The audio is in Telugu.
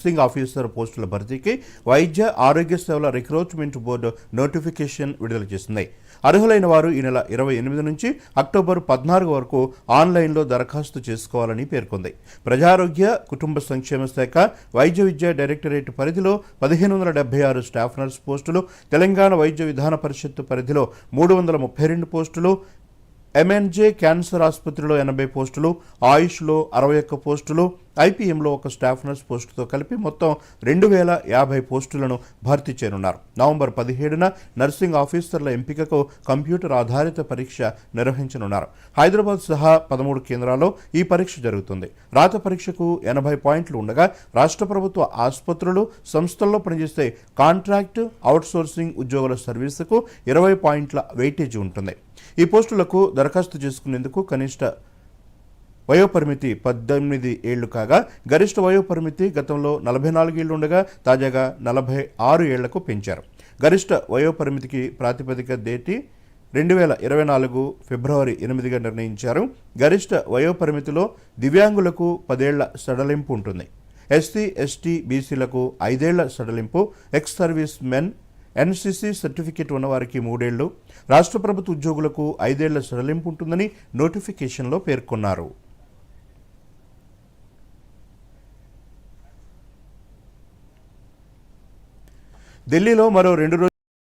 నర్సింగ్ ఆఫీసర్ పోస్టుల భర్తీకి వైద్య ఆరోగ్య సేవల రిక్రూట్మెంట్ బోర్డు నోటిఫికేషన్ విడుదల చేసింది. అర్హులైన వారు ఈ నెల ఇరవై ఎనిమిది నుంచి అక్టోబర్ పద్నాలుగు వరకు ఆన్లైన్లో దరఖాస్తు చేసుకోవాలని పేర్కొంది. ప్రజారోగ్య కుటుంబ సంక్షేమ శాఖ వైద్య విద్య డైరెక్టరేట్ పరిధిలో పదిహేను వందల డెబ్బై ఆరు స్టాఫ్ నర్స్ పోస్టులు తెలంగాణ వైద్య విధాన పరిషత్తు పరిధిలో మూడు వందల ముప్పై రెండు పోస్టులు ఎంఎన్జే క్యాన్సర్ ఆసుపత్రిలో ఎనభై పోస్టులు ఆయుష్లో అరవై ఒక్క పోస్టులు ఐపీఎంలో ఒక స్టాఫ్ నర్స్ పోస్టుతో కలిపి మొత్తం రెండు వేల యాభై పోస్టులను భర్తీ చేయనున్నారు. నవంబర్ పదిహేడున నర్సింగ్ ఆఫీసర్ల ఎంపికకు కంప్యూటర్ ఆధారిత పరీక్ష నిర్వహించనున్నారు. హైదరాబాద్ సహా పదమూడు కేంద్రాల్లో ఈ పరీక్ష జరుగుతుంది. రాత పరీక్షకు ఎనభై పాయింట్లు ఉండగా రాష్ట్ర ప్రభుత్వ ఆసుపత్రులు సంస్థల్లో పనిచేసే కాంట్రాక్ట్ అవుట్సోర్సింగ్ ఉద్యోగుల సర్వీసుకు ఇరవై పాయింట్ల వెయిటేజీ ఉంటుంది. ఈ పోస్టులకు దరఖాస్తు చేసుకునేందుకు కనిష్ట వయోపరిమితి పద్దెనిమిది ఏళ్ళు కాగా గరిష్ట వయోపరిమితి గతంలో నలభై నాలుగేళ్ళు ఉండగా తాజాగా నలభై ఆరు ఏళ్ళకు పెంచారు. గరిష్ట వయోపరిమితికి ప్రాతిపదిక దేటి రెండు వేల ఇరవై నాలుగు ఫిబ్రవరి ఎనిమిదిగా నిర్ణయించారు. గరిష్ట వయోపరిమితిలో దివ్యాంగులకు పదేళ్ళ సడలింపు ఉంటుంది. ఎస్సీ ఎస్టీ బీసీలకు ఐదేళ్ళ సడలింపు. Ex service men NCC certificate ఉన్నవారికి మూడేళ్ళు. రాష్ట్ర ప్రభుత్వ ఉద్యోగులకు ఐదేళ్ళ సడలింపు ఉంటుందని నోటిఫికేషన్లో పేర్కొన్నారు. ఢిల్లీలో మరో రెండు